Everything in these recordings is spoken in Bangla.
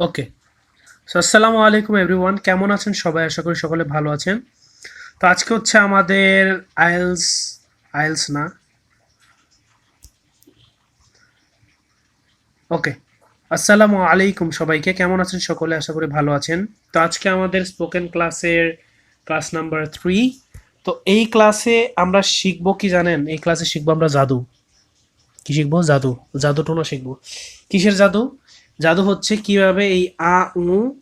ওকে সো আসসালামু আলাইকুম এভরিওয়ান কেমন আছেন? সবাই আশা করি সকলে ভালো আছেন। তো আজকে হচ্ছে আমাদের আইএলস আইএলস না? ওকে আসসালামু আলাইকুম সবাইকে। কেমন আছেন? সকলে আশা করি ভালো আছেন। তো আজকে আমাদের স্পোকেন ক্লাসের ক্লাস নাম্বার থ্রি তো এই ক্লাসে আমরা শিখব কি জানেন? এই ক্লাসে শিখব আমরা জাদু। কি শিখব? জাদু। জাদু টোনা শিখব। কিসের জাদু? জাদু হচ্ছে কীভাবে এই আ, উ,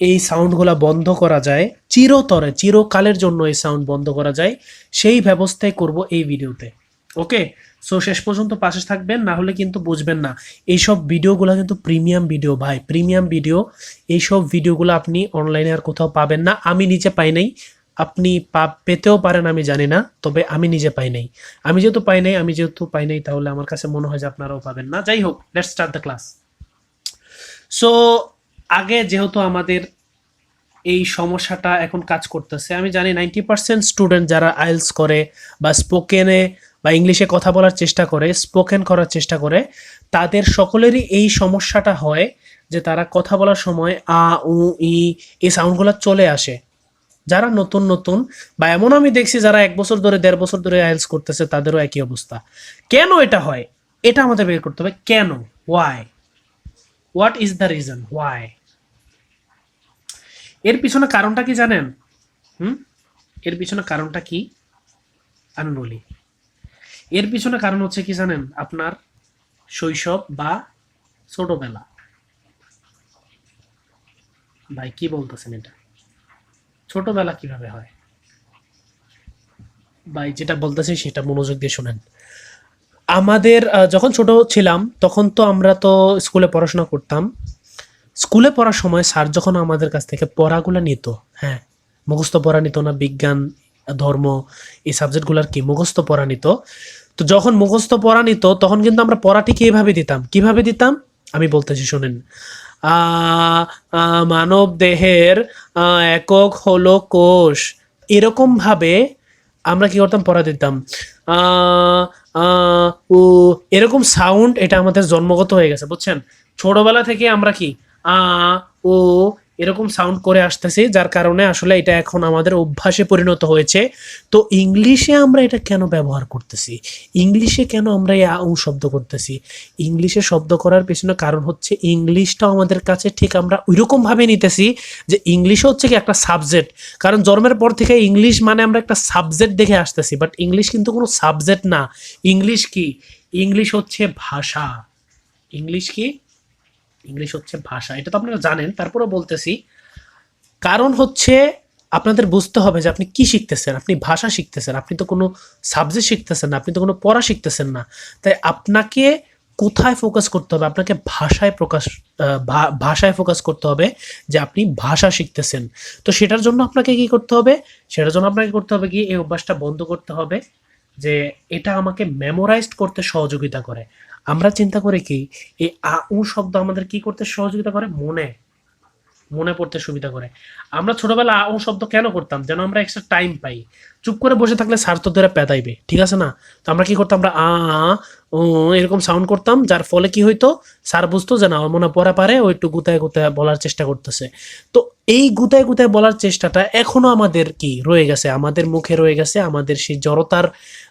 এই সাউন্ডগুলো বন্ধ করা যায়, চিরতরে, চিরকালের জন্য এই সাউন্ড বন্ধ করা যায়, সেই ব্যবস্থাই করব এই ভিডিওতে। ওকে? সো, শেষ পর্যন্ত পাশে থাকবেন, না হলে কিন্তু বুঝবেন না। এইসব ভিডিওগুলো কিন্তু প্রিমিয়াম ভিডিও, ভাই, প্রিমিয়াম ভিডিও। এইসব ভিডিওগুলো আপনি অনলাইনে আর কোথাও পাবেন না। আমি নিজে পাই নাই। আপনি পা, পেতেও পারেন, আমি জানি না। তবে আমি নিজে পাই নাই। আমি যেহেতু পাই নাই, আমি যেহেতু পাই নাই, তাহলে আমার কাছে মনে হয় যে আপনারাও পাবেন না। যাই হোক let's start the class so আগে যেহেতু আমাদের এই সমস্যাটা এখন কাজ করতেছে, আমি জানি নাইনটি পার্সেন্ট স্টুডেন্ট যারা আইলস করে বা স্পোকেনে বা ইংলিশে কথা বলার চেষ্টা করে স্পোকেন করার চেষ্টা করে, তাদের সকলেরই এই সমস্যাটা হয় যে তারা কথা বলার সময় আ, উ, ই এই সাউন্ডগুলো চলে আসে। যারা নতুন নতুন বা এমন আমি দেখছি যারা এক বছর ধরে, দেড় বছর ধরে আইলস করতেছে, তাদেরও একই অবস্থা। কেন এটা হয়? এটা আমাদের বের করতে হবে। কেন? Why what is the reason why এর পিছনে কারণটা কি জানেন? হুম? এর পিছনে কারণটা কি? আমি বলি এর পিছনে কারণ হচ্ছে কি জানেন? আপনার শৈশব বা ছোটবেলা। ভাই, কি বলতেছেন এটা? ছোটবেলা কীভাবে হয়? ভাই, যেটা বলতেছি সেটা মনোযোগ দিয়ে শুনেন। আমাদের যখন ছোট ছিলাম, তখন তো আমরা তো স্কুলে পড়াশোনা করতাম। স্কুলে পড়ার সময় স্যার যখন আমাদের কাছ থেকে পড়াগুলো নিত হ্যাঁ মুখস্থ পড়া নিত না, বিজ্ঞান, ধর্ম, এই সাবজেক্টগুলোর কি মুখস্থ পড়া নিত। তো যখন মুখস্থ পড়া নিত, তখন কিন্তু আমরা পড়া ঠিক এইভাবে দিতাম? কীভাবে দিতাম? আমি বলতেছি, শোনেন। মানব দেহের একক হলো কোষ। এরকম ভাবে আমরা কি করতাম? পড়া দিতাম। আহ, এরকম সাউন্ড এটা আমাদের জন্মগত হয়ে গেছে বুঝছেন? ছোটবেলা থেকে আমরা কি আ ও এরকম সাউন্ড করে আসতেছি, যার কারণে আসলে এটা এখন আমাদের অভ্যাসে পরিণত হয়েছে। তো ইংলিশে আমরা এটা কেন ব্যবহার করতেছি? ইংলিশে কেন আমরা এই আ উ শব্দ করতেছি? ইংলিশে শব্দ করার পেছনে কারণ হচ্ছে ইংলিশটা আমাদের কাছে ঠিক আমরা ওইরকম ভাবে নিতেছি যে ইংলিশও হচ্ছে কি একটা সাবজেক্ট কারণ জন্মের পর থেকে ইংলিশ মানে আমরা একটা সাবজেক্ট দেখে আসতেছি বাট ইংলিশ কিন্তু কোনো সাবজেক্ট না। ইংলিশ কি? ইংলিশ হচ্ছে ভাষা। ইংলিশ কি? ইংলিশ হচ্ছে ভাষা, এটা তো আপনারা জানেন। তারপরেও বলতেছি, কারণ হচ্ছে আপনাদের বুঝতে হবে যে আপনি কি শিখতেছেন, আপনি ভাষা শিখতেছেন, আপনি তো কোনো সাবজেক্ট শিখতেছেন না, আপনি তো কোনো পড়া শিখতেছেন না। তাই আপনাকে কোথায় ফোকাস করতে হবে? আপনাকে ভাষায় প্রকাশ ভাষায় ফোকাস করতে হবে যে আপনি ভাষা শিখতেছেন। তো সেটার জন্য আপনাকে কি করতে হবে? সেটার জন্য আপনাকে করতে হবে কি? এই অভ্যাসটা বন্ধ করতে হবে যে এটা আমাকে মেমোরাইজড করতে সহযোগিতা করে। আমরা চিন্তা করি কি, এই আ, উ শব্দ আমাদের কি করতে সহযোগিতা করে? মনে। মনে পড়তে সুবিধা করে। আমরা ছোটবেলা আ শব্দ কেন করতাম? যেন আমরা এক্সট্রা টাইম পাই। চুপ করে বসে থাকলে তো ধরে পেতাইবে ঠিক আছে না? তো আমরা কি করতাম? আমরা আ ও এরকম সাউন্ড করতাম, যার ফলে কি হইতো? স্যার বুঝতো যে না মনে পড়া পারে, ও একটু গুতায় গুতায় বলার চেষ্টা করতেছে। তো এই গুতায় গুতায় বলার চেষ্টাটা এখনও আমাদের কি, রয়ে গেছে। আমাদের মুখে রয়ে গেছে, আমাদের সেই জড়তার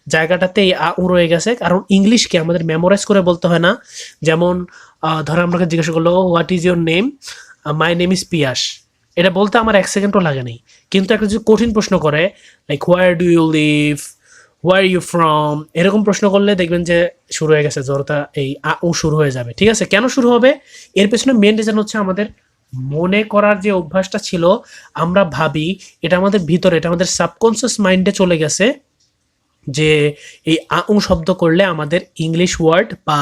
জায়গাটাতে এই আ, উ রয়ে গেছে। কারণ ইংলিশকে আমাদের মেমোরাইজ করে বলতে হয় না। যেমন ধরো আপনাকে জিজ্ঞাসা করল what is your name my name is Piyas এটা বলতে আমার এক সেকেন্ডও লাগে নাই। কিন্তু একটা যদি কঠিন প্রশ্ন করে like where do you live where you from এরকম প্রশ্ন করলে দেখবেন যে শুরু হয়ে গেছে জড়তা এই আ, উ শুরু হয়ে যাবে। ঠিক আছে? কেন শুরু হবে? এর পেছনে মেন রিজন হচ্ছে আমাদের মনে করার যে অভ্যাসটা ছিল, আমরা ভাবি এটা আমাদের ভিতরে, এটা আমাদের সাবকনসিয়াস মাইন্ডে চলে গেছে। যে এই আ উ শব্দ করলে আমাদের ইংলিশ ওয়ার্ড বা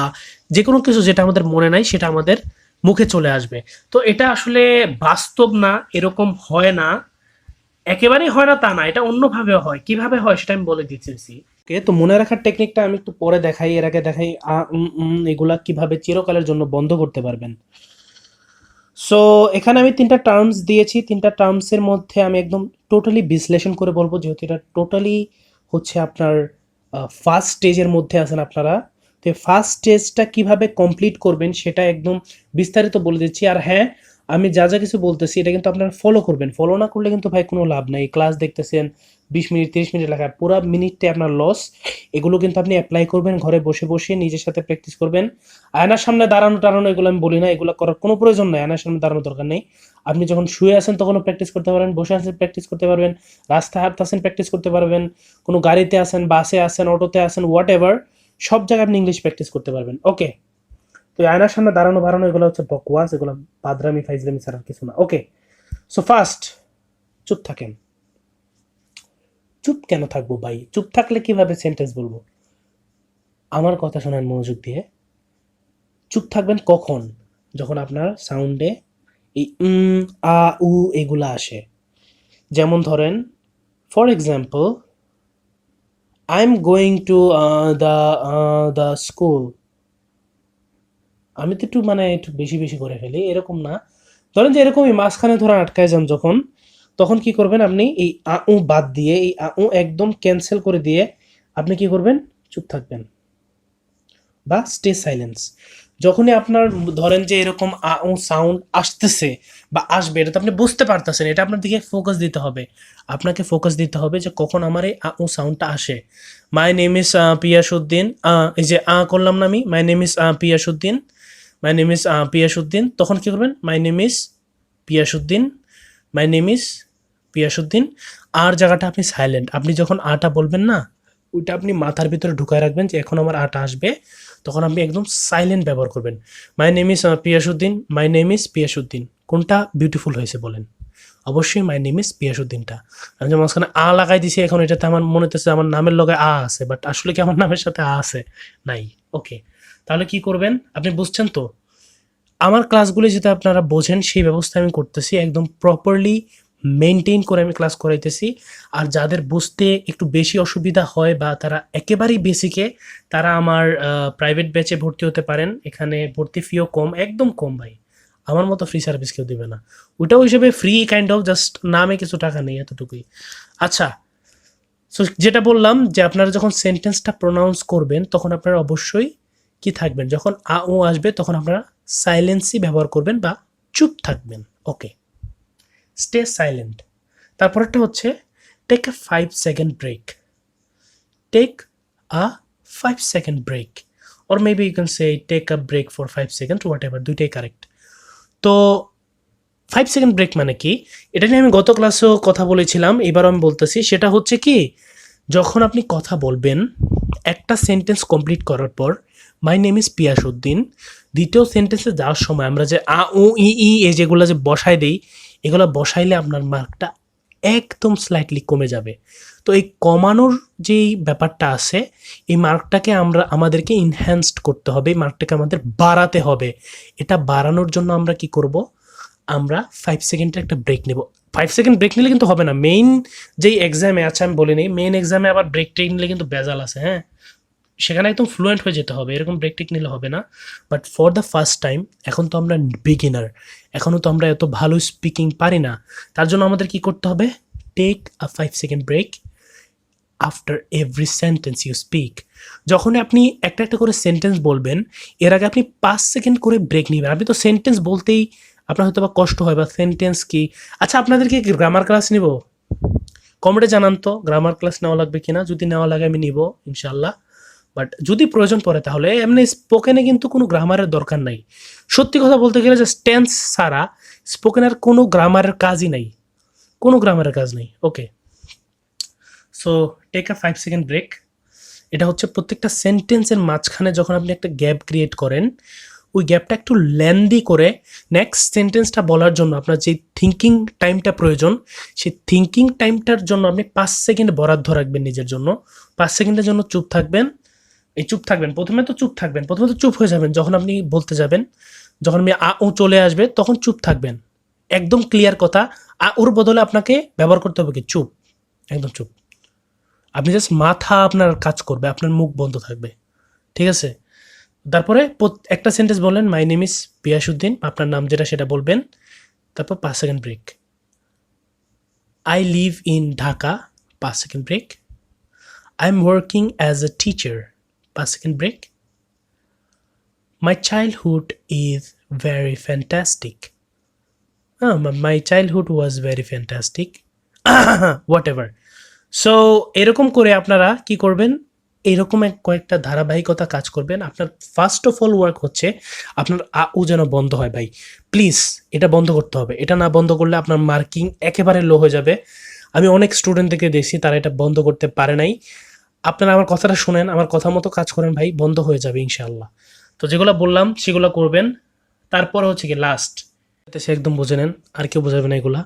যে কোনো কিছু যেটা আমাদের মনে নাই সেটা আমাদের মুখে চলে আসবে। তো এটা আসলে বাস্তব না, এরকম হয় না, একেবারেই হয় না তা না, এটা অন্যভাবে হয়। কীভাবে হয় সেটা আমি বলে দিতেছি ওকে, তো মনে রাখার টেকনিকটা আমি একটু পরে দেখাই, এর আগে দেখাই এগুলা কীভাবে চিরকালের জন্য বন্ধ করতে পারবেন। সো এখানে আমি তিনটা টার্মস দিয়েছি, তিনটা টার্মসের মধ্যে আমি একদম টোটালি বিশ্লেষণ করে বলব, যেহেতু এটা টোটালি হচ্ছে আপনার ফার্স্ট স্টেজের মধ্যে আছেন আপনারা। তো ফার্স্ট স্টেজটা কীভাবে কমপ্লিট করবেন সেটা একদম বিস্তারিত বলে দিচ্ছি। আর হ্যাঁ আমি যা যা কিছু বলতেছি, এটা কিন্তু আপনারা ফলো করবেন। ফলো না করলে কিন্তু ভাই কোনো লাভ নাই। ক্লাস দেখতেছেন, বিশ মিনিট, তিরিশ মিনিট লেখা, পুরো মিনিটটাই আপনার লস এগুলো কিন্তু আপনি অ্যাপ্লাই করবেন, ঘরে বসে বসে নিজের সাথে প্র্যাকটিস করবেন। আয়নার সামনে দাঁড়ানো টাড়ানো এগুলো আমি বলি না, এগুলো করার কোনো প্রয়োজন নাই, আয়নার সামনে দাঁড়ানোর দরকার নেই। আপনি যখন শুয়ে আছেন তখনও প্র্যাকটিস করতে পারবেন, বসে আছেন প্র্যাকটিস করতে পারবেন, রাস্তায় হাঁটতেছেন প্র্যাকটিস করতে পারবেন, কোনো গাড়িতে আছেন বাসে আছেন অটোতে আছেন হোয়াট এভার সব জায়গায় আপনি ইংলিশ প্র্যাকটিস করতে পারবেন। ওকে তো আয়নার সামনে দাঁড়ানো বাড়ানো, এগুলো হচ্ছে বকওয়াস এগুলো বাদরামি, ফাইজলামি ছাড়া কিছু না। ওকে সো ফার্স্ট চুপ থাকেন। চুপ কেন থাকব ভাই? চুপ থাকলে কীভাবে সেন্টেন্স বলব? আমার কথা শোনেন মনোযোগ দিয়ে। চুপ থাকবেন কখন? যখন আপনার সাউন্ডে এই আ, উ এগুলা আসে। যেমন ধরেন for example I am going to the the school আমি তো একটু মানে একটু বেশি বেশি করে ফেলি, এরকম না। ধরেন যে এরকমই মাঝখানে ধরে আটকায় যান যখন, তখন কি করবেন আপনি এই আ উ বাদ দিয়ে, এই আ উ একদম ক্যান্সেল করে দিয়ে আপনি কি করবেন? চুপ থাকবেন। বা স্টে সাইলেন্স যখনই আপনার ধরেন যে এরকম আ উ সাউন্ড আসতেছে বা আসবে, এটা তো আপনি বুঝতে পারতেছেন, এটা আপনার দিকে ফোকাস দিতে হবে। আপনাকে ফোকাস দিতে হবে যে কখন আমার এই আ উ সাউন্ডটা আসে। মাই নেম ইস পিয়াসুদ্দিন এই যে আ করলাম না আমি my name is পিয়াসুদ্দিন my name is পিয়াসুদ্দিন তখন কি করবেন? My name is পিয়াসুদ্দিন my name is পিয়াসুদ্দিন আর জায়গাটা আপনি সাইলেন্ট আপনি যখন আটা বলবেন না, ওইটা আপনি মাথার ভিতরে ঢুকায় রাখবেন যে এখন আমার আটা আসবে। তখন আপনি একদম সাইলেন্ট ব্যবহার করবেন। My name is পিয়াসুদ্দিন my name is পিয়াসুদ্দিন কোনটা বিউটিফুল হয়েছে বলেন। অবশ্যই মাই নেম ইস পিয়াসুদ্দিনটা আমি যে মাঝখানে আ লাগাই দিছি, এখন এটাতে আমার মনে হতেছে আমার নামের লগে আ আছে বাট আসলে কি আমার নামের সাথে আ আছে? নাই। ওকে তাহলে কি করবেন? আপনি বুঝছেন তো? আমার ক্লাসগুলি যদি আপনারা বোঝেন, সেই ব্যবস্থা আমি করতেছি, একদম প্রপারলি মেনটেন করে আমি ক্লাস করাইতেছি। আর যাদের বুঝতে একটু বেশি অসুবিধা হয় বা তারা একেবারেই বেসিকে তারা আমার প্রাইভেট ব্যাচে ভর্তি হতে পারেন। এখানে ভর্তি ফিও কম, একদম কম ভাই। আমার মতো ফ্রি সার্ভিস কেউ দেবে না। ওইটাও হিসেবে ফ্রি কাইন্ড অফ জাস্ট নামে কিছু টাকা নেই এতটুকুই। আচ্ছা সো যেটা বললাম যে আপনারা যখন সেন্টেন্সটা প্রোনাউন্স করবেন, তখন আপনারা অবশ্যই কি থাকবেন? যখন আ, ও আসবে, তখন আপনারা সাইলেন্সই ব্যবহার করবেন বা চুপ থাকবেন। ওকে স্টে সাইলেন্ট তারপরেরটা হচ্ছে take a five second break take a five second break or maybe you can say take a break for five second what দুইটাই কারেক্ট তো ফাইভ সেকেন্ড ব্রেক মানে কি? এটা নিয়ে আমি গত ক্লাসেও কথা বলেছিলাম এবার আমি বলতেছি, সেটা হচ্ছে কি? যখন আপনি কথা বলবেন, একটা সেন্টেন্স কমপ্লিট করার পর মাই নেম ইজ পিয়াসুদ্দিন দ্বিতীয় সেন্টেন্সে যাওয়ার সময় আমরা যে আ, উ, ই ই এ যেগুলো যে বসাই দিই, এগুলো বসাইলে আপনার মার্কটা একদম স্লাইটলি কমে যাবে। তো এই কমানোর যেই ব্যাপারটা আছে, এই মার্কটাকে আমরা, আমাদেরকে ইনহ্যান্সড করতে হবে, এই মার্কটাকে আমাদের বাড়াতে হবে। এটা বাড়ানোর জন্য আমরা কি করব? আমরা ফাইভ সেকেন্ডের একটা ব্রেক নেব। ফাইভ সেকেন্ড ব্রেক নিলে কিন্তু হবে না। মেইন যেই এক্সামে আছে, আমি বলিনি মেইন এক্সামে আবার ব্রেক ট্রেক নিলে কিন্তু বেজাল আছে হ্যাঁ? সেখানে একদম ফ্লুয়েন্ট হয়ে যেতে হবে, এরকম ব্রেক টেক নিলে হবে না। But for the first time এখন তো আমরা বিগিনার এখনও তো আমরা এত ভালো স্পিকিং পারি না। তার জন্য আমাদের কি করতে হবে? Take a five second break after every sentence you speak যখনই আপনি একটা একটা করে সেন্টেন্স বলবেন, এর আগে আপনি পাঁচ সেকেন্ড করে ব্রেক নেবেন। আপনি তো সেন্টেন্স বলতেই আপনার হয়তো বা কষ্ট হয় বা সেন্টেন্স কি। আচ্ছা আপনাদেরকে গ্রামার ক্লাস নিব? কমেন্টে জানান তো গ্রামার ক্লাস নেওয়া লাগবে কিনা? যদি নেওয়া লাগে আমি নিব ইনশাল্লাহ বাট যদি প্রয়োজন পড়ে, তাহলে এমনি স্পোকেনে কিন্তু কোনো গ্রামারের দরকার নাই। সত্যি কথা বলতে গেলে যে টেন্স ছাড়া স্পোকেনের কোনো গ্রামারের কাজই নাই। কোনো গ্রামারের কাজ নেই। Okay so take a five second break এটা হচ্ছে প্রত্যেকটা সেন্টেন্সের মাঝখানে যখন আপনি একটা গ্যাপ ক্রিয়েট করেন, ওই গ্যাপটা একটু ল্যান্দি করে নেক্সট সেন্টেন্সটা বলার জন্য আপনার যে থিঙ্কিং টাইমটা প্রয়োজন, সেই থিঙ্কিং টাইমটার জন্য আপনি পাঁচ সেকেন্ড বরাদ্দ রাখবেন নিজের জন্য। পাঁচ সেকেন্ডের জন্য চুপ থাকবেন। এই চুপ থাকবেন, প্রথমে তো চুপ থাকবেন, প্রথমে তো চুপ হয়ে যাবেন, যখন আপনি বলতে যাবেন, যখন আমি আ ও চলে আসবে, তখন চুপ থাকবেন। একদম ক্লিয়ার কথা, আ ওর বদলে আপনাকে ব্যবহার করতে হবে কি? চুপ, একদম চুপ। আপনি জাস্ট মাথা আপনার কাজ করবে, আপনার মুখ বন্ধ থাকবে, ঠিক আছে? তারপরে একটা সেন্টেন্স বললেন মাই নেম ইস পিয়াসুদ্দিন আপনার নাম যেটা সেটা বলবেন। তারপর পাঁচ second break I live in Dhaka পাঁচ second break I am working as a teacher পাঁচ second break my childhood is very fantastic my childhood was very fantastic what so এরকম করে আপনারা কি করবেন? এরকম এক কয়েকটা ধারাবাহিকতা কাজ করবেন। আপনার ফার্স্ট অফ অল ওয়ার্ক হচ্ছে আপনার আ উ যেন বন্ধ হয় ভাই। প্লিজ এটা বন্ধ করতে হবে। এটা না বন্ধ করলে আপনার মার্কিং একেবারে লো হয়ে যাবে। আমি অনেক স্টুডেন্টদেরকে দেখছি, তারা এটা বন্ধ করতে পারে নাই। আপনারা আমার কথাটা শুনেন, আমার কথা মতো কাজ করেন ভাই, বন্ধ হয়ে যাবে ইনশাআল্লাহ। তো যেগুলো বললাম, সেগুলো করবেন। তারপরে হচ্ছে কি লাস্ট সে একদম বুঝে নেন, আর কেউ বোঝাবে না এগুলা।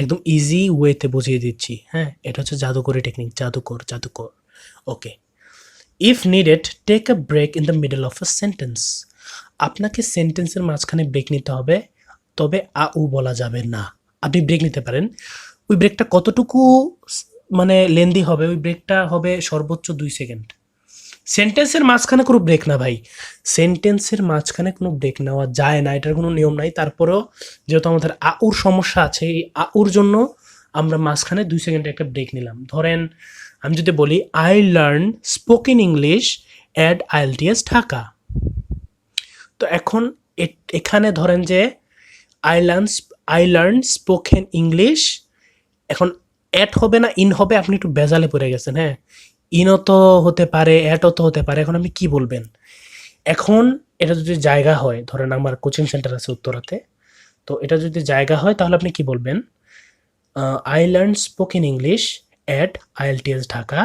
একদম ইজি ওয়েতে বুঝিয়ে দিচ্ছি হ্যাঁ? এটা হচ্ছে জাদুকরি টেকনিক জাদুকর জাদুকর। Okay if needed take a break in the middle of a sentence আপনাকে সেন্টেন্সের মাঝখানে ব্রেক নিতে হবে, তবে আ উ বলা যাবে না। আপনি ব্রেক নিতে পারেন। ওই ব্রেকটা কতটুকু মানে লেন্দি হবে, ওই ব্রেকটা হবে সর্বোচ্চ দুই সেকেন্ড সেন্টেন্সের মাঝখানে কোনো ব্রেক না ভাই। সেন্টেন্সের মাঝখানে কোনো ব্রেক নেওয়া যায় না, এটার কোনো নিয়ম নাই। তারপরেও যেহেতু আমাদের আউর সমস্যা আছে, এই আউর জন্য আমরা মাঝখানে দুই সেকেন্ড একটা ব্রেক নিলাম। ধরেন, আমি যদি বলি I learn spoken English add IELTS Dhaka তো এখন এখানে ধরেন যে I learn I learn spoken English এখন অ্যাড হবে না ইন হবে, আপনি একটু বেজালে পড়ে গেছেন হ্যাঁ? ইনও তো হতে পারে অ্যাডও তো হতে পারে, এখন আপনি কি বলবেন? এখন এটা যদি জায়গা হয়, ধরেন আমার কোচিং সেন্টার আছে উত্তরাতে, তো এটা যদি জায়গা হয়, তাহলে আপনি কি বলবেন? I learn spoken English at IELTS Dhaka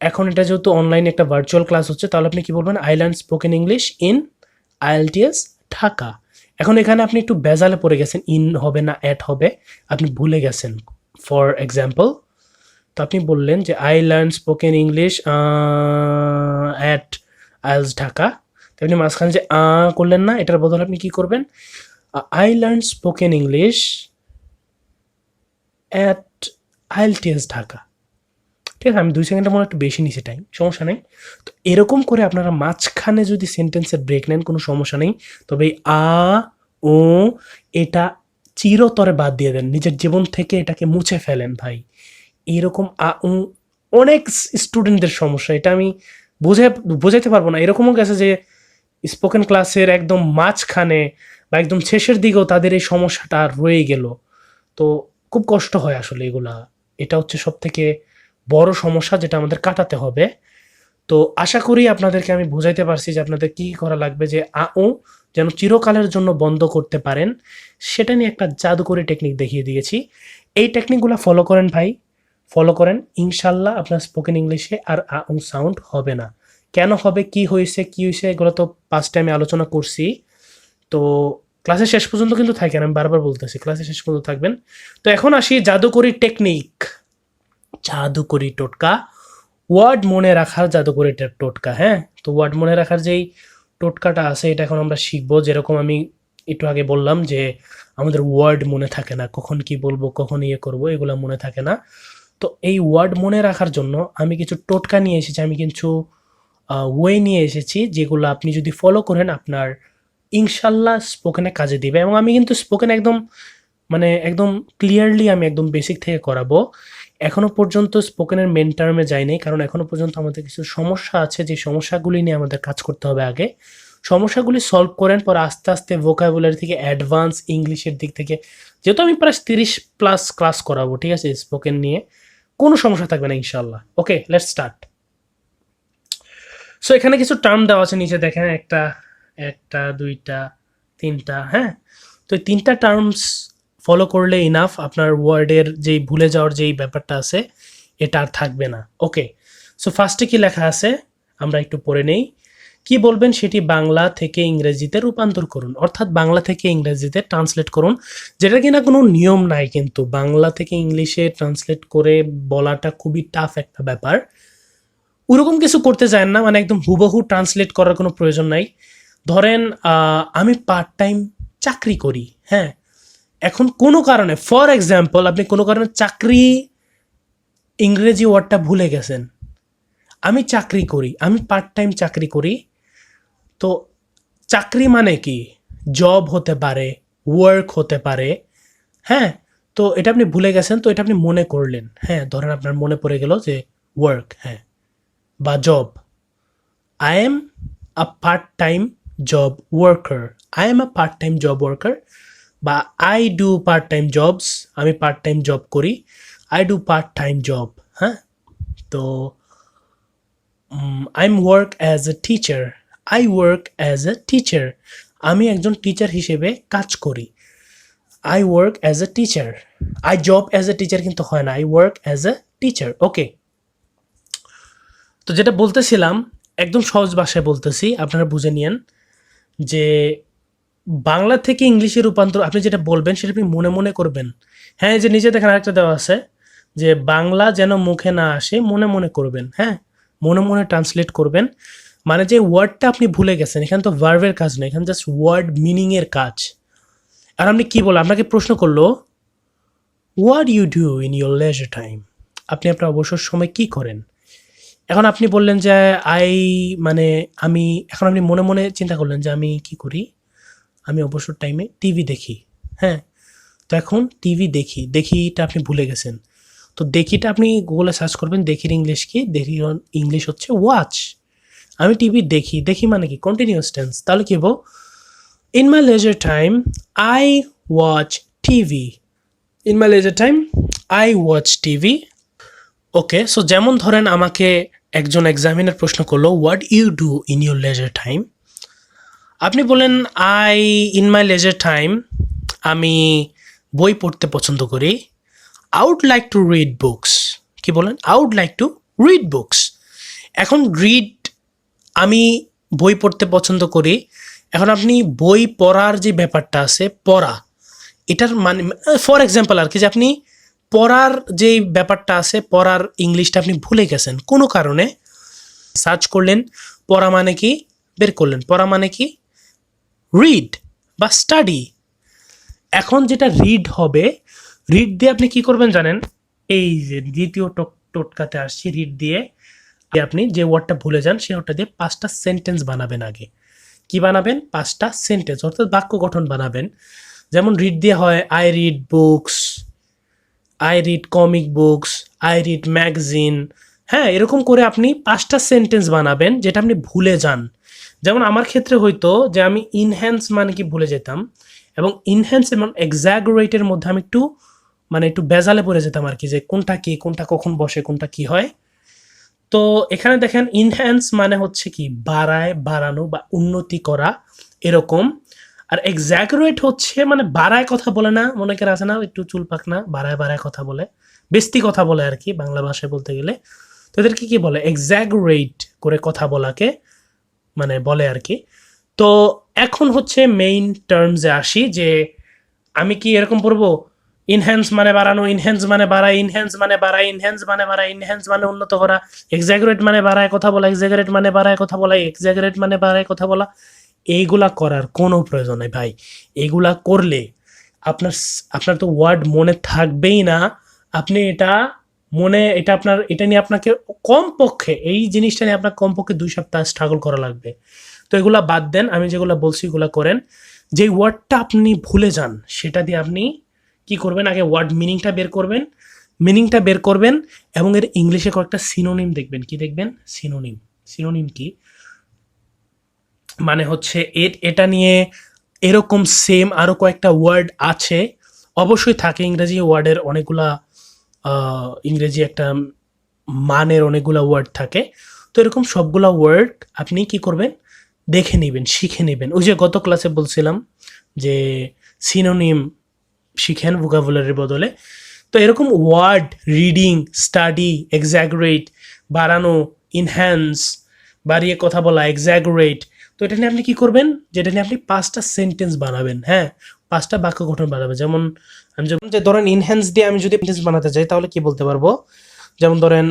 এখন এটা যেহেতু অনলাইনে একটা ভার্চুয়াল ক্লাস হচ্ছে, তাহলে আপনি কি বলবেন? I learn spoken English in IELTS Dhaka এখন এখানে আপনি একটু বেজালে পড়ে গেছেন ইন হবে না অ্যাট হবে, আপনি ভুলে গেছেন। ফর এক্সাম্পল তো আপনি বললেন যে I learn spoken English at IELTS Dhaka আপনি মাঝখানে যে, আ করলেন না, এটার বদলে আপনি কি করবেন? I learn spoken English at IELTS Dhaka ঠিক আছে, আমি দুই সেকেন্ডের মনে একটু বেশি নিছি টাইম সমস্যা নেই। তো এরকম করে আপনারা মাঝখানে যদি সেন্টেন্সের ব্রেক নেন, কোনো সমস্যা নেই। তবে আ, ও, এটা চিরতরে বাদ দিয়ে দেন। নিজের জীবন থেকে এটাকে মুছে ফেলেন ভাই। এরকম অনেক স্টুডেন্টদের সমস্যা। এটা আমি বুঝে, বোঝাইতে পারব না। এরকমও গেছে যে স্পোকেন ক্লাসের একদম মাঝখানে বা একদম শেষের দিকেও তাদের এই সমস্যাটা রয়ে গেল। তো খুব কষ্ট হয় আসলে এগুলা। এটা হচ্ছে সব থেকে বড় সমস্যা যেটা আমাদের কাটাতে হবে। তো আশা করি আপনাদেরকে আমি বোঝাইতে পারছি যে আপনাদের কী করা লাগবে যে আ ও যেন চিরকালের জন্য বন্ধ করতে পারেন, সেটা নিয়ে একটা জাদুকরি টেকনিক দেখিয়ে দিয়েছি। এই টেকনিকগুলো ফলো করেন ভাই। ফলো করেন, ইনশাল্লাহ আপনার স্পোকেন ইংলিশে আর আ সাউন্ড হবে না। কেন হবে, কি হয়েছে কি হয়েছে, এগুলো তো পাঁচ টাইমে আলোচনা করছি। তো ক্লাসের শেষ পর্যন্ত কিন্তু থাকেন, আমি বারবার বলতেছি ক্লাসের শেষ পর্যন্ত থাকবেন। তো এখন আসি জাদুকরি টেকনিক জাদুকরি টোটকা। ওয়ার্ড মনে রাখার জাদুকরি টোটকা হ্যাঁ? তো ওয়ার্ড মনে রাখার যেই টোটকাটা আছে, এটা এখন আমরা শিখব। যেরকম আমি একটু আগে বললাম যে, আমাদের ওয়ার্ড মনে থাকে না, কখন কি বলব, কখন ইয়ে করব, এগুলো মনে থাকে না। তো এই ওয়ার্ড মনে রাখার জন্য আমি কিছু টোটকা নিয়ে এসেছি, আমি কিছু ওয়ে নিয়ে এসেছি, যেগুলো আপনি যদি ফলো করেন, আপনার ইনশাল্লাহ স্পোকেনে কাজে দিবে। এবং আমি কিন্তু স্পোকেন একদম মানে একদম ক্লিয়ারলি আমি একদম বেসিক থেকে করাবো। এখনও পর্যন্ত স্পোকেনের মেন টার্মে যায়নি কারণ এখনও পর্যন্ত আমাদের কিছু সমস্যা আছে, যে সমস্যাগুলি নিয়ে আমাদের কাজ করতে হবে আগে। সমস্যাগুলি সলভ করেন, পর আস্তে আস্তে ভোকাবুলারি থেকে অ্যাডভান্স ইংলিশের দিক থেকে, যেহেতু আমি প্রায় তিরিশ প্লাস ক্লাস করাবো, ঠিক আছে স্পোকেন নিয়ে, কোনো সমস্যা থাকবে না ইনশাল্লাহ ওকে লেটস স্টার্ট সো এখানে কিছু টার্ম দেওয়া আছে, নিচে দেখেন, একটা একটা, দুইটা, তিনটা হ্যাঁ? তো এই তিনটা টার্মস ফলো করলে ইনাফ আপনার ওয়ার্ডের যেই ভুলে যাওয়ার যেই ব্যাপারটা আছে, এটা আর থাকবে না। ওকে সো ফার্স্টে কি লেখা আছে? আমরা একটু পড়ে নেই। কি বলবেন? সেটি বাংলা থেকে ইংরেজিতে রূপান্তর করুন। অর্থাৎ বাংলা থেকে ইংরেজিতে ট্রান্সলেট করুন, যেটা কিনা কোনো নিয়ম নাই কিন্তু। বাংলা থেকে ইংলিশে ট্রান্সলেট করে বলাটা খুবই টাফ একটা ব্যাপার। ওরকম কিছু করতে চান না মানে একদম হুবহু ট্রান্সলেট করার কোনো প্রয়োজন নাই। ধরেন আমি পার্ট টাইম চাকরি করি হ্যাঁ? এখন কোনো কারণে ফর এক্সাম্পল আপনি কোনো কারণে চাকরি, ইংরেজি ওয়ার্ডটা ভুলে গেছেন। আমি চাকরি করি, আমি পার্ট টাইম চাকরি করি, তো চাকরি মানে কি? জব হতে পারে ওয়ার্ক হতে পারে হ্যাঁ? তো এটা আপনি ভুলে গেছেন, তো এটা আপনি মনে করলেন। হ্যাঁ ধরেন আপনার মনে পড়ে গেল যে ওয়ার্ক হ্যাঁ বা job I am a part time job worker I am a part time job worker বা I do part time jobs আমি পার্ট টাইম জব করি। I do part time job হ্যাঁ? তো I am work as a teacher I work as a teacher আমি একজন টিচার হিসেবে কাজ করি। I work as a teacher I job as a teacher কিন্তু হয় না। I work as a teacher okay তো যেটা বলতেছিলাম, একদম সহজ ভাষায় বলতেছি, আপনারা বুঝে নিয়েন যে বাংলা থেকে ইংলিশে রূপান্তর, আপনি যেটা বলবেন সেটা আপনি মনে মনে করবেন। হ্যাঁ যে নিচে দেখেন আরেকটা দেওয়া আছে, যে বাংলা যেন মুখে না আসে, মনে মনে করবেন হ্যাঁ? মনে মনে ট্রান্সলেট করবেন। মানে যে ওয়ার্ডটা আপনি ভুলে গেছেন, এখানে তো ভার্ভের কাজ নেই, এখানে জাস্ট ওয়ার্ড মিনিংয়ের কাজ। আর আপনি কি বলেন আপনাকে প্রশ্ন করল what you do in your leisure time আপনি আপনার অবসর সময় কি করেন? এখন আপনি বললেন যে আই মানে আমি, এখন আপনি মনে মনে চিন্তা করলেন যে, আমি কি করি? আমি অবসর টাইমে টিভি দেখি হ্যাঁ? তো এখন টিভি দেখি, দেখিটা আপনি ভুলে গেছেন। তো দেখিটা আপনি গুগলে সার্চ করবেন, দেখির ইংলিশ কি? দেখি ইংলিশ হচ্ছে ওয়াচ আমি টিভি দেখি দেখি মানে কি? কন্টিনিউয়াস টেন্স তাহলে কি হব? In my leisure time I watch TV in my leisure time I watch TV okay so যেমন ধরেন আমাকে একজন এক্সামিনার প্রশ্ন করল what you do in your leisure time আপনি বলেন I in my leisure time আমি বই পড়তে পছন্দ করি। I'd like to read books কি বলেন? I'd like to read books এখন রিড আমি বই পড়তে পছন্দ করি। এখন আপনি বই পড়ার যে ব্যাপারটা আছে, পড়া, এটার মানে ফর এক্সাম্পল আর কি যে আপনি পড়ার যে ব্যাপারটা আছে, পড়ার ইংলিশটা আপনি ভুলে গেছেন। কোনো কারণে, সার্চ করলেন, পড়া মানে কি? বের করলেন। পড়া মানে কি? রিড বা স্টাডি এখন যেটা রিড হবে রিড দিয়ে আপনি কি করবেন জানেন? এই যে দ্বিতীয় টোক- টোটকাতে আসছি রিড দিয়ে আপনি যে ওয়ার্ডটা ভুলে যান, সেই ওয়ার্ডটা দিয়ে পাঁচটা সেন্টেন্স বানাবেন আগে। কি বানাবেন? পাঁচটা সেন্টেন্স অর্থাৎ বাক্য গঠন বানাবেন। যেমন রিড দিয়ে হয় I read books I read comic books I read magazine হ্যাঁ এরকম করে আপনি পাঁচটা সেন্টেন্স বানাবেন, যেটা আপনি ভুলে যান। যেমন আমার ক্ষেত্রে হয়তো যে আমি ইনহ্যান্স মানে কি ভুলে যেতাম এবং ইনহ্যান্স এবং এক্সাগোরেটের মধ্যে আমি একটু মানে একটু বেজালে পড়ে যেতাম আর কি যে কোনটা কি, কোনটা কখন বসে, কোনটা কি হয়। তো এখানে দেখেন ইনহ্যান্স মানে হচ্ছে কি বাড়ায়, বাড়ানো বা উন্নতি করা এরকম। আর এক্সাগরেট হচ্ছে মানে বাড়ায় কথা বলে না, মনে করে আছে না, একটু চুল পাক না, বাড়ায় বাড়ায় কথা বলে। বেস্তি কথা বলে আর কি বাংলা ভাষায় বলতে গেলে। তো এদেরকে কি বলে? এক্সাগরেট করে কথা বলাকে। মানে বলে আর কি। তো এখন হচ্ছে মেইন টার্মসে আসি যে আমি কি এরকম পড়ব ইনহ্যান্স মানে বাড়ানো ইনহ্যান্স মানে বাড়ায় ইনহ্যান্স মানে বাড়ায় ইনহ্যান্স মানে বাড়ায় ইনহ্যান্স মানে উন্নত করা এক্সাগরেট মানে বাড়ায় কথা বলা এক্সাগরেট মানে বাড়ায় কথা বলা এক্সাগরেট মানে বাড়ায় কথা বলা, এইগুলা করার কোনো প্রয়োজন নেই ভাই। এগুলা করলে আপনার আপনার তো ওয়ার্ড মনে থাকবেই না। আপনি এটা মনে এটা আপনার, এটা নিয়ে আপনাকে কমপক্ষে, এই জিনিসটা নিয়ে আপনার কমপক্ষে দুই সপ্তাহ স্ট্রাগল করা লাগবে। তো এগুলা বাদ দেন, আমি যেগুলো বলছি এগুলো করেন। যে ওয়ার্ডটা আপনি ভুলে যান, সেটা দিয়ে আপনি কি করবেন? আগে ওয়ার্ড মিনিংটা বের করবেন মিনিংটা বের করবেন এবং এর ইংলিশে কয়েকটা সিনোনিম দেখবেন। কি দেখবেন? সিনোনিম সিনোনিম কি? মানে হচ্ছে এটা নিয়ে এরকম সেম আরও কয়েকটা ওয়ার্ড আছে। অবশ্যই থাকে ইংরেজি ওয়ার্ডের অনেকগুলা ইংরেজি একটা মানের অনেকগুলা ওয়ার্ড থাকে। তো এরকম সবগুলা ওয়ার্ড আপনি কি করবেন? দেখে নেবেন, শিখে নেবেন। ওই যে গত ক্লাসে বলছিলাম যে সিনোনিম শিখেন ভোকাবুলারির বদলে। তো এরকম ওয়ার্ড রিডিং স্টাডি এক্সাগরেট বাড়ানো ইনহ্যান্স বাড়িয়ে কথা বলা এক্সাগরেট তো এটা নিয়ে আপনি কি করবেন? যেটা নিয়ে আপনি পাঁচটা সেন্টেন্স বানাবেন হ্যাঁ? পাঁচটা বাক্য গঠন বানাবেন যেমন, আমি যেমন যে ধরেন ইনহ্যান্স দিয়ে আমি যদি সেন্টেন্স বানাতে চাই, তাহলে কি বলতে পারব? যেমন ধরেন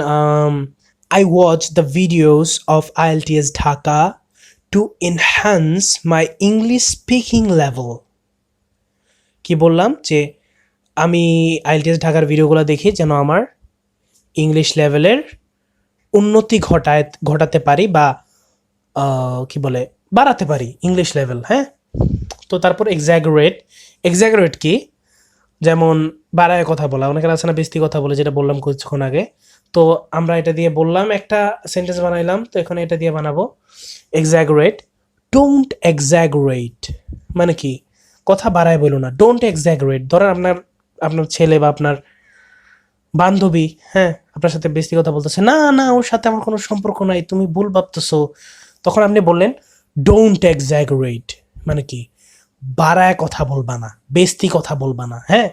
I watch the videos of IELTS Dhaka to enhance my English speaking level কি বললাম? যে আমি আইএলটিএস ঢাকার ভিডিওগুলো দেখি যেন আমার ইংলিশ লেভেলের উন্নতি ঘটায় ঘটাতে পারি বা কি বলে, বাড়াতে পারি ইংলিশ লেভেল হ্যাঁ? তো তারপর এক্সাগরেট এক্সাগরেট কি? যেমন বাড়ায় কথা বলা। অনেকের আছে না বেশি কথা বলে, যেটা বললাম কিছুক্ষণ আগে। তো আমরা এটা দিয়ে বললাম, একটা সেন্টেন্স বানাইলাম, তো এখানে এটা দিয়ে বানাবো। এক্সাগরেট ডোন্ট এক্সাগরেট মানে কি? কথা বাড়ায় বলো না। ডোন্ট এক্সাগ্রেট ধরেন আপনার আপনার ছেলে বা আপনার বান্ধবী হ্যাঁ আপনার সাথে বেশি কথা বলতেছে, না না, ওর সাথে আমার কোনো সম্পর্ক নাই, তুমি ভুল ভাবতেছো। তখন আপনি বললেন ডোন্ট এক্সাগ্রেট মানে কি? বাড়ায় কথা বলবা না, বেস্তি কথা বলবা না হ্যাঁ?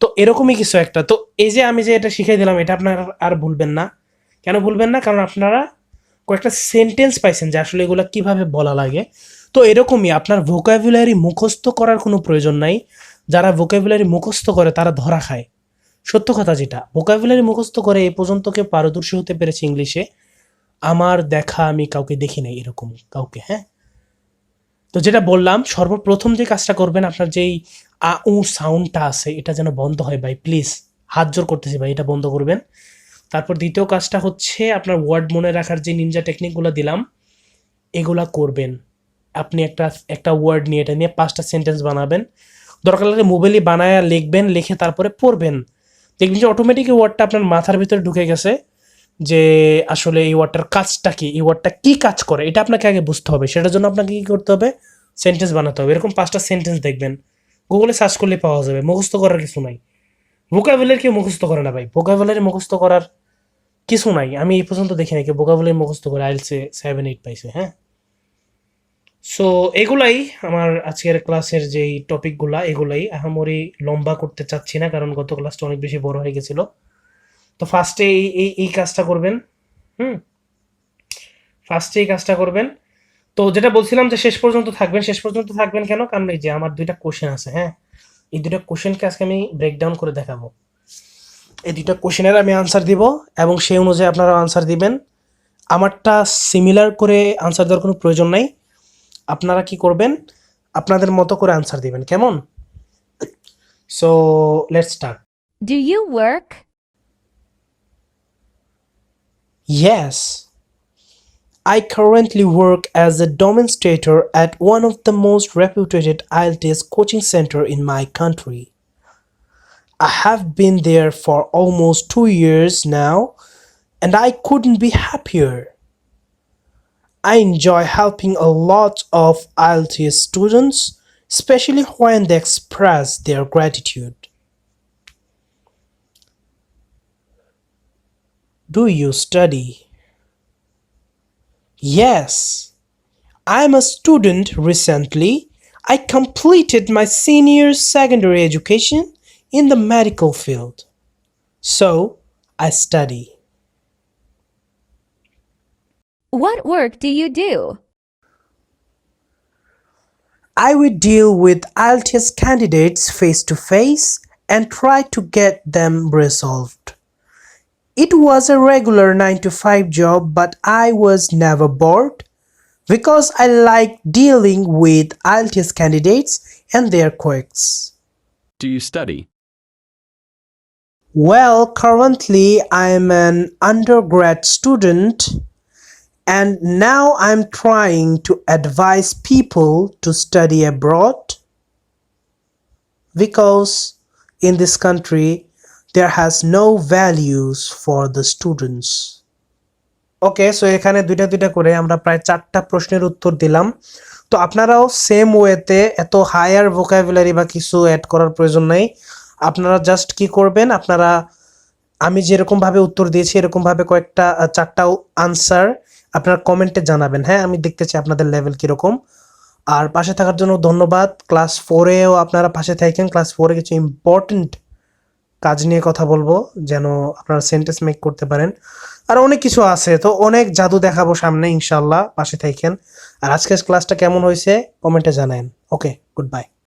তো এরকমই কিছু একটা। তো এই যে আমি যে এটা শিখাই দিলাম, এটা আপনারা আর ভুলবেন না। কেন ভুলবেন না? কারণ আপনারা কয়েকটা সেন্টেন্স পাইছেন যে আসলে এগুলো কীভাবে বলা লাগে। তো এরকমই আপনার ভোকাবুলারি মুখস্থ করার কোনো প্রয়োজন নাই। যারা ভোকাবুলারি মুখস্থ করে, তারা ধরা খায়। সত্য কথা যেটা ভোকাবুলারি মুখস্থ করে এ পর্যন্ত কেউ পারদর্শী হতে পেরেছে ইংলিশে আমার দেখা আমি কাউকে দেখি নাই এরকম কাউকে হ্যাঁ? তো যেটা বললাম, সর্বপ্রথম যে কাজটা করবেন আপনার যেই আ, উ, সাউন্ডটা আছে, এটা যেন বন্ধ হয় ভাই প্লিজ হাত জোর করতেছি ভাই, এটা বন্ধ করবেন। তারপর দ্বিতীয় কাজটা হচ্ছে আপনার ওয়ার্ড মনে রাখার যে নিনজা টেকনিকগুলো দিলাম, এগুলা করবেন। আপনি একটা একটা ওয়ার্ড নিয়ে, এটা নিয়ে পাঁচটা সেন্টেন্স বানাবেন। দরকার লাগলে মোবাইলে বানায় লিখবেন, লিখে তারপরে পড়বেন। দেখবেন যে অটোমেটিক ওয়ার্ডটা আপনার মাথার ভিতরে ঢুকে গেছে। যে আসলে এই ওয়ার্ডটার কাজটা কি? এই ওয়ার্ডটা কি কাজ করে? এটা আপনাকে আগে বুঝতে হবে। সেটার জন্য আপনাকে কী করতে হবে? সেন্টেন্স বানাতে হবে। এরকম পাঁচটা সেন্টেন্স দেখবেন। গুগলে সার্চ করলে পাওয়া যাবে। মুখস্থ করার কিছু নাই। ভোকাবুলারি কেউ মুখস্থ করে না ভাই। ভোকাবুলারি মুখস্থ করার কিছু নাই। আমি এই পর্যন্ত দেখি নাকি ভোকাবুলারি মুখস্থ করে আইলসে সেভেন এইট পাইছে হ্যাঁ? সো এগুলাই আমার আজকের ক্লাসের যেই টপিকগুলা এগুলাই আহামরি লম্বা করতে চাচ্ছি না, কারণ গত ক্লাসটা অনেক বেশি বড় হয়ে গেছিল। তো ফার্স্টে এই এই এই কাজটা করবেন। হুম? ফার্স্টে এই কাজটা করবেন। তো যেটা বলছিলাম যে শেষ পর্যন্ত থাকবেন, শেষ পর্যন্ত থাকবেন কেন? কারণ এই যে আমার দুইটা কোশ্চেন আছে হ্যাঁ? এই দুইটা কোশ্চেনকে আজকে আমি ব্রেকডাউন করে দেখাবো। এই দুইটা কোশ্চেনের আমি আনসার দিব এবং সেই অনুযায়ী আপনারা আনসার দিবেন। আমারটা সিমিলার করে আনসার দেওয়ার কোনো প্রয়োজন নাই। আপনারা কি করবেন? আপনাদের মতো করে আনসার দিবেন, কেমন? So let's start Do you work? Yes. I currently work as a demonstrator at one of the most reputed IELTS coaching center in my country. I have been there for almost two years now and I couldn't be happier. I enjoy helping a lot of IELTS students, especially when they express their gratitude. Do you study? Yes. I'm a student recently. I completed my senior secondary education in the medical field. So, I study. What work do you do? I will deal with IELTS candidates face to face and try to get them resolved. It was a regular 9 to 5 job, but I was never bored because I like dealing with IELTS candidates and their quirks. Do you study? Well, currently I'm an undergrad student and now I'm trying to advise people to study abroad because in this country there has no values for the students. Okay so এখানে দুইটা দুইটা করে আমরা প্রায় চারটা প্রশ্নের উত্তর দিলাম। তো আপনারাও সেম ওয়েতে এত হায়ার ভোকাবুলারি বা কিছু অ্যাড করার প্রয়োজন নেই। আপনারা জাস্ট কি করবেন, আপনারা আমি যেরকমভাবে উত্তর দিয়েছি এরকমভাবে কয়েকটা চারটা আনসার আপনারা কমেন্টে জানাবেন। হ্যাঁ আমি দেখতে চাই আপনাদের লেভেল কীরকম। আর পাশে থাকার জন্য ধন্যবাদ। ক্লাস ফোরেও আপনারা পাশে থাকেন। ক্লাস ফোরে কিছু ইম্পর্টেন্ট কাজ নিয়ে কথা বলব, যেন আপনারা সেন্টেন্স মেক করতে পারেন। আর অনেক কিছু আছে, তো অনেক জাদু দেখাবো সামনে ইনশাল্লাহ পাশে থাকেন। আর আজকের ক্লাসটা কেমন হয়েছে কমেন্টে জানান ওকে গুড বাই